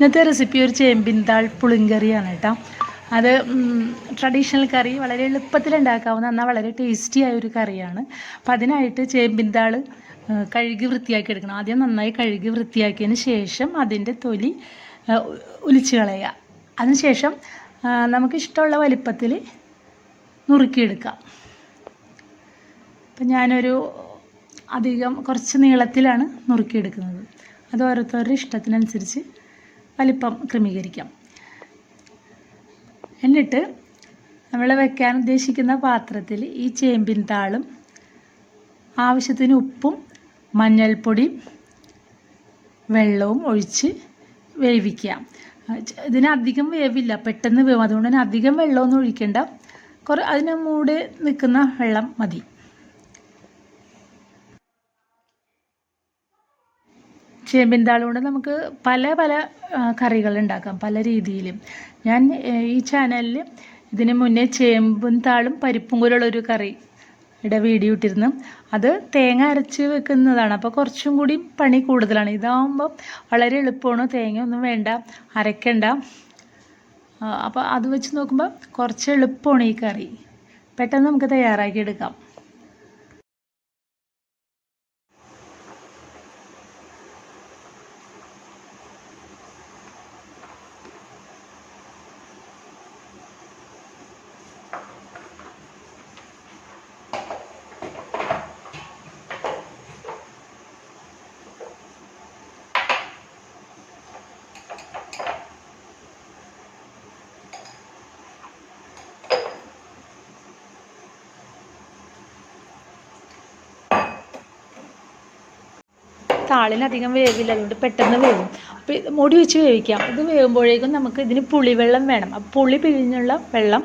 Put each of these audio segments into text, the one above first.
ഇന്നത്തെ റെസിപ്പി ഒരു ചേമ്പിൻതാൾ പുളിങ്കറിയാണ് കേട്ടോ. അത് ട്രഡീഷണൽ കറി വളരെ എളുപ്പത്തിൽ ഉണ്ടാക്കാവുന്ന എന്നാൽ വളരെ ടേസ്റ്റി ആയ ഒരു കറിയാണ്. അപ്പം അതിനായിട്ട് ചേമ്പിൻതാൾ കഴുകി വൃത്തിയാക്കി എടുക്കണം. ആദ്യം നന്നായി കഴുകി വൃത്തിയാക്കിയതിന് ശേഷം അതിന്റെ തൊലി ഒലിച്ചു കളയുക. അതിനുശേഷം നമുക്കിഷ്ടമുള്ള വലിപ്പത്തിൽ നുറുക്കിയെടുക്കാം. അപ്പം ഞാനൊരു അധികം കുറച്ച് നീളത്തിലാണ് നുറുക്കിയെടുക്കുന്നത്. അത് ഓരോരുത്തരുടെ ഇഷ്ടത്തിനനുസരിച്ച് വലിപ്പം ക്രമീകരിക്കാം. എന്നിട്ട് നമ്മൾ വെക്കാൻ ഉദ്ദേശിക്കുന്ന പാത്രത്തിൽ ഈ ചേമ്പിൻ താളും ആവശ്യത്തിന് ഉപ്പും മഞ്ഞൾപ്പൊടിയും വെള്ളവും ഒഴിച്ച് വേവിക്കുക. ഇതിനധികം വേവില്ല പെട്ടെന്ന് വേവും. അതുകൊണ്ട് തന്നെ അധികം വെള്ളമൊന്നും ഒഴിക്കേണ്ട. കുറേ അതിന് മൂടി നിൽക്കുന്ന വെള്ളം മതി. ചേമ്പിൻ കൊണ്ട് നമുക്ക് പല പല കറികൾ ഉണ്ടാക്കാം പല രീതിയിലും. ഞാൻ ഈ ചാനലിൽ ഇതിന് മുന്നേ ചേമ്പും താളും പരിപ്പും കൂടെയുള്ളൊരു കറി ഇവിടെ വീഡിയോ ഇട്ടിരുന്നു. അത് തേങ്ങ അരച്ച് വെക്കുന്നതാണ്. അപ്പോൾ കുറച്ചും കൂടി പണി കൂടുതലാണ്. ഇതാകുമ്പോൾ വളരെ എളുപ്പമാണ്. തേങ്ങ ഒന്നും വേണ്ട അരക്കണ്ട. അപ്പോൾ അത് വെച്ച് നോക്കുമ്പോൾ കുറച്ച് എളുപ്പമാണ് ഈ കറി. പെട്ടെന്ന് നമുക്ക് തയ്യാറാക്കി എടുക്കാം താളിന് അധികം വേവില്ല അതുകൊണ്ട് പെട്ടെന്ന് വേവും. അപ്പോൾ ഇത് മുടി വെച്ച് വേവിക്കാം. ഇത് വേവുമ്പോഴേക്കും നമുക്ക് ഇതിന് പുളിവെള്ളം വേണം. അപ്പോൾ പുളി പിഴിഞ്ഞുള്ള വെള്ളം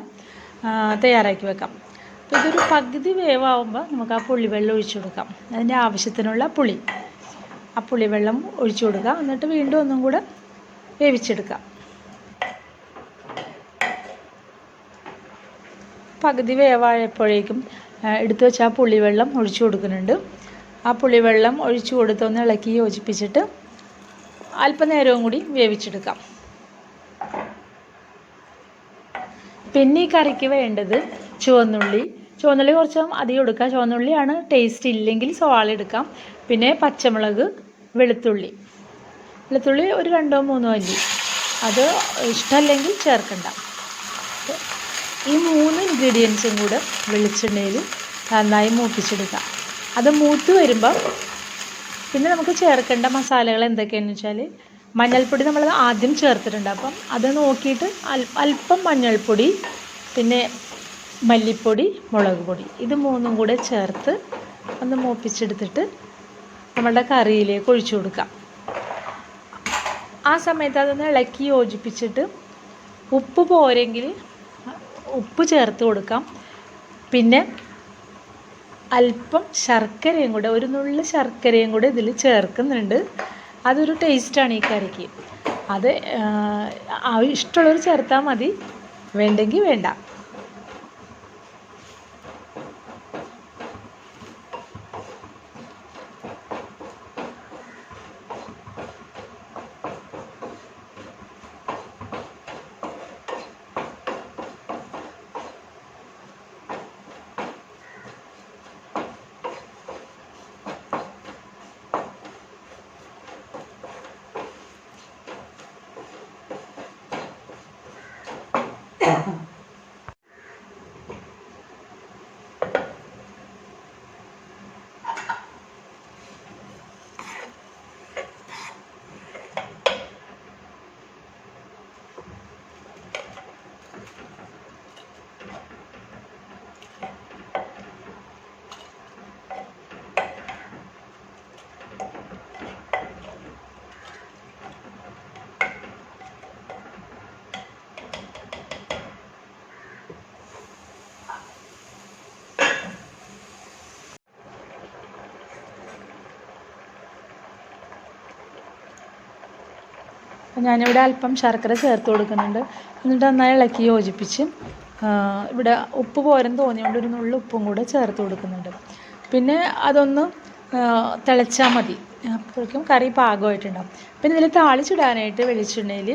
തയ്യാറാക്കി വെക്കാം. അപ്പോൾ ഇതൊരു പകുതി വേവാകുമ്പോൾ നമുക്ക് ആ പുളിവെള്ളം ഒഴിച്ചു കൊടുക്കാം. അതിന്റെ ആവശ്യത്തിനുള്ള പുളി. ആ പുളിവെള്ളം ഒഴിച്ചു കൊടുക്കുക എന്നിട്ട് വീണ്ടും ഒന്നും കൂടെ വേവിച്ചെടുക്കാം. പകുതി വേവായപ്പോഴേക്കും എടുത്തു വെച്ച ആ പുളിവെള്ളം ഒഴിച്ചു കൊടുക്കുന്നുണ്ട്. ആ പുളിവെള്ളം ഒഴിച്ചു കൊടുത്തൊന്ന് ഇളക്കി യോജിപ്പിച്ചിട്ട് അല്പനേരവും കൂടി വേവിച്ചെടുക്കാം. പിന്നെ ഈ കറിക്ക് വേണ്ടത് ചുവന്നുള്ളി. ചുവന്നുള്ളി കുറച്ച് അധികം എടുക്കാം. ചുവന്നുള്ളിയാണ് ടേസ്റ്റ് ഇല്ലെങ്കിൽ സവാള എടുക്കാം. പിന്നെ പച്ചമുളക് വെളുത്തുള്ളി. വെളുത്തുള്ളി ഒരു രണ്ടോ മൂന്നോ അല്ലി. അത് ഇഷ്ടമല്ലെങ്കിൽ ചേർക്കണ്ട. ഈ മൂന്ന് ഇൻഗ്രീഡിയൻസും കൂടെ വെളിച്ചെണ്ണയിൽ നന്നായി മൂപ്പിച്ചെടുക്കാം. അത് മൂത്ത് വരുമ്പം പിന്നെ നമുക്ക് ചേർക്കേണ്ട മസാലകൾ എന്തൊക്കെയാണെന്ന് വെച്ചാൽ മഞ്ഞൾപ്പൊടി നമ്മൾ ആദ്യം ചേർത്തിട്ടുണ്ട്. അപ്പം അത് നോക്കിയിട്ട് അല്പം മഞ്ഞൾപ്പൊടി പിന്നെ മല്ലിപ്പൊടി മുളക് പൊടി ഇത് മൂന്നും കൂടെ ചേർത്ത് ഒന്ന് മൂപ്പിച്ചെടുത്തിട്ട് നമ്മളുടെ കറിയിലേക്ക് ഒഴിച്ചു കൊടുക്കാം ആ സമയത്ത് അതൊന്ന് ഇളക്കി യോജിപ്പിച്ചിട്ട് ഉപ്പ് പോരെങ്കിൽ ഉപ്പ് ചേർത്ത് കൊടുക്കാം. പിന്നെ അല്പം ശർക്കരയും കൂടെ ഒരു നുള്ളു ശർക്കരയും കൂടെ ഇതിൽ ചേർക്കുന്നുണ്ട്. അതൊരു ടേസ്റ്റാണ് ഈ കറിക്ക്. അത് ഇഷ്ടമുള്ളവർ ചേർത്താൽ മതി. വേണ്ടെങ്കിൽ വേണ്ട. അപ്പോൾ ഞാനിവിടെ അല്പം ശർക്കര ചേർത്ത് കൊടുക്കുന്നുണ്ട്. എന്നിട്ട് നന്നായി ഇളക്കി യോജിപ്പിച്ച് ഇവിടെ ഉപ്പ് പോരൻ തോന്നിയുകൊണ്ട് ഒരു നുള്ളു ഉപ്പും കൂടെ ചേർത്ത് കൊടുക്കുന്നുണ്ട്. പിന്നെ അതൊന്ന് തിളച്ചാൽ മതി. അപ്പോഴേക്കും കറി പാകമായിട്ടുണ്ടാവും. പിന്നെ ഇതിൽ താളിച്ചിടാനായിട്ട് വെളിച്ചെണ്ണയിൽ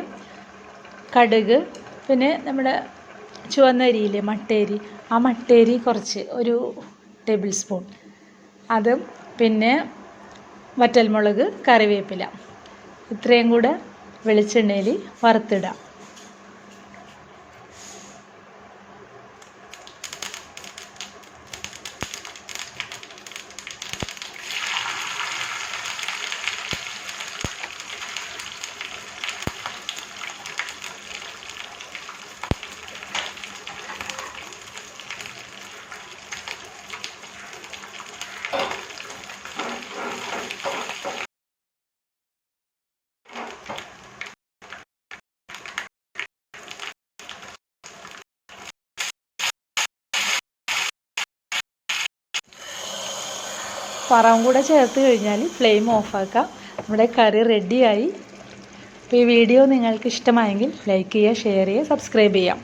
കടുക് പിന്നെ നമ്മുടെ ചുവന്ന അരിയില്ലേ മട്ടേരി ആ മട്ടേരി കുറച്ച് ഒരു ടേബിൾ സ്പൂൺ. അതും പിന്നെ വറ്റൽമുളക് കറിവേപ്പില. ഇത്രയും കൂടെ വെളിച്ചെണ്ണയിൽ വറുത്തിടാം വറവും കൂടെ ചേർത്ത് കഴിഞ്ഞാൽ ഫ്ലെയിം ഓഫാക്കാം. നമ്മുടെ കറി റെഡിയായി അപ്പോൾ ഈ വീഡിയോ നിങ്ങൾക്ക് ഇഷ്ടമായെങ്കിൽ ലൈക്ക് ചെയ്യുക ഷെയർ ചെയ്യുക സബ്സ്ക്രൈബ് ചെയ്യാം